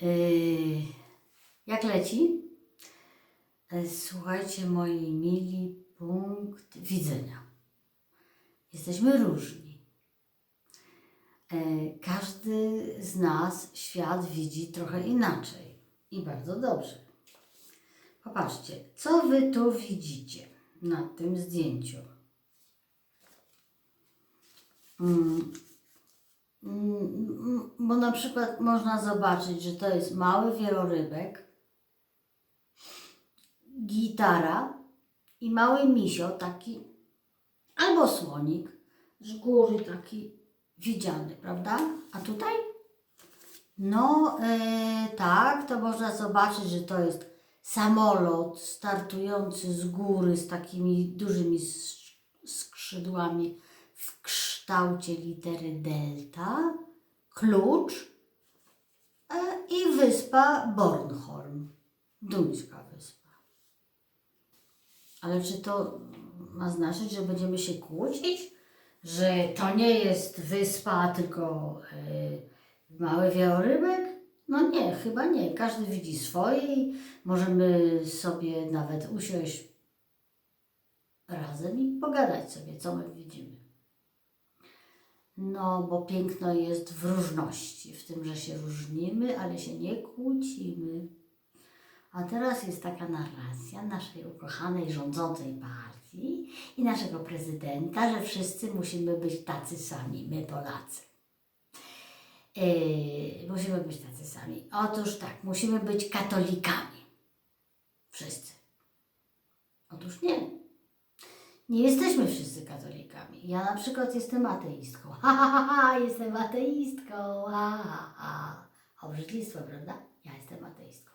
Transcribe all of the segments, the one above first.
Yy, jak leci? E, Słuchajcie, moi mili, punkt widzenia. Jesteśmy różni. E, Każdy z nas świat widzi trochę inaczej i bardzo dobrze. Popatrzcie, co wy tu widzicie na tym zdjęciu? Mm, Bo na przykład można zobaczyć, że to jest mały wielorybek, gitara i mały misio, taki albo słonik z góry taki widziany, prawda? A tutaj? No e, tak, to można zobaczyć, że to jest samolot startujący z góry z takimi dużymi sk- skrzydłami kształcie litery delta, klucz e, i wyspa Bornholm, duńska wyspa. Ale czy to ma znaczyć, że będziemy się kłócić? Że to nie jest wyspa, tylko yy, mały wielorybek? No nie, chyba nie. Każdy widzi swoje i możemy sobie nawet usiąść razem i pogadać sobie, co my widzimy. No, bo piękno jest w różności, w tym, że się różnimy, ale się nie kłócimy. A teraz jest taka narracja naszej ukochanej rządzącej partii i naszego prezydenta, że wszyscy musimy być tacy sami, my Polacy. Yy, musimy być tacy sami. Otóż tak, musimy być katolikami. Wszyscy. Otóż nie. Nie jesteśmy wszyscy katolikami. Ja na przykład jestem ateistką. Ha, ha, ha, ha jestem ateistką. Ha, ha, ha. Prawda? Ja jestem ateistką.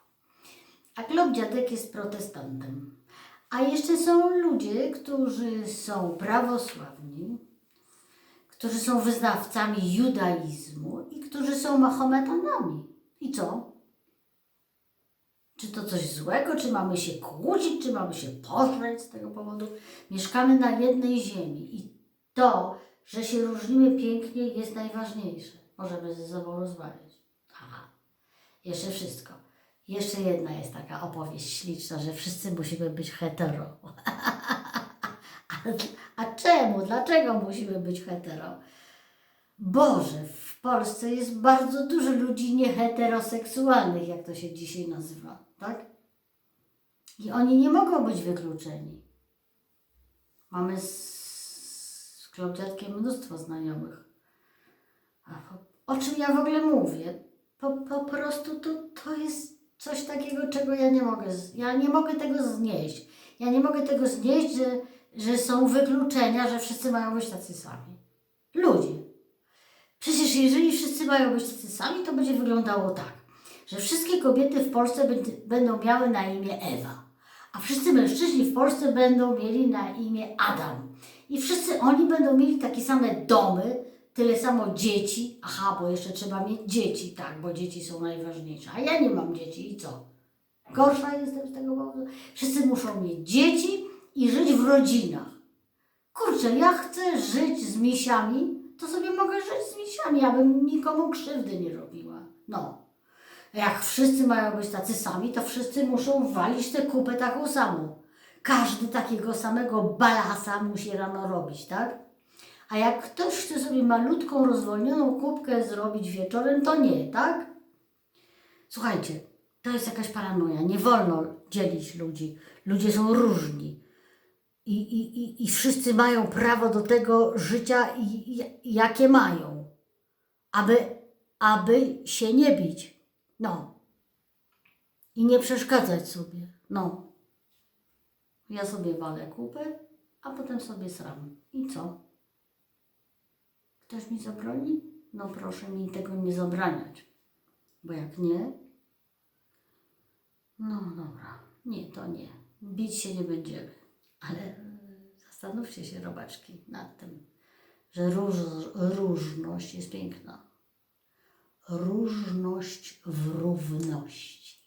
A klub dziadek jest protestantem. A jeszcze są ludzie, którzy są prawosławni, którzy są wyznawcami judaizmu i którzy są mahometanami. I co? Czy to coś złego? Czy mamy się kłócić? Czy mamy się pożreć z tego powodu? Mieszkamy na jednej ziemi i to, że się różnimy pięknie jest najważniejsze. Możemy ze sobą rozmawiać. Aha. Jeszcze wszystko. Jeszcze jedna jest taka opowieść śliczna, że wszyscy musimy być hetero. a, a czemu? Dlaczego musimy być hetero? Boże, w Polsce jest bardzo dużo ludzi nieheteroseksualnych, jak to się dzisiaj nazywa, tak? I oni nie mogą być wykluczeni. Mamy z, z Klaudiatkiem mnóstwo znajomych. A po, o czym ja w ogóle mówię? Po, po prostu to, to jest coś takiego, czego ja nie mogę, ja nie mogę tego znieść. Ja nie mogę tego znieść, że, że są wykluczenia, że wszyscy mają być tacy sami. Ludzie. Przecież jeżeli wszyscy mają być tacy sami, to będzie wyglądało tak, że wszystkie kobiety w Polsce będ- będą miały na imię Ewa, a wszyscy mężczyźni w Polsce będą mieli na imię Adam. I wszyscy oni będą mieli takie same domy, tyle samo dzieci. Aha, bo jeszcze trzeba mieć dzieci, tak, bo dzieci są najważniejsze. A ja nie mam dzieci i co? Gorsza jestem z tego powodu. Wszyscy muszą mieć dzieci i żyć w rodzinach. Kurczę, ja chcę żyć z misiami, to sobie mogę żyć z misiami, abym nikomu krzywdy nie robiła. No. Jak wszyscy mają być tacy sami, to wszyscy muszą walić tę kupę taką samą. Każdy takiego samego balasa musi rano robić, tak? A jak ktoś chce sobie malutką, rozwolnioną kubkę zrobić wieczorem, to nie, tak? Słuchajcie, to jest jakaś paranoja. Nie wolno dzielić ludzi. Ludzie są różni. I, i, i, wszyscy mają prawo do tego życia, i, jakie mają, aby, aby się nie bić. No. I nie przeszkadzać sobie. No. Ja sobie walę kupę, a potem sobie sram. I co? Ktoś mi zabroni? No proszę mi tego nie zabraniać. Bo jak nie, no dobra, nie, to nie. Bić się nie będziemy. Ale e, zastanówcie się, robaczki, nad tym, że róż, różność jest piękna. Różność w równości.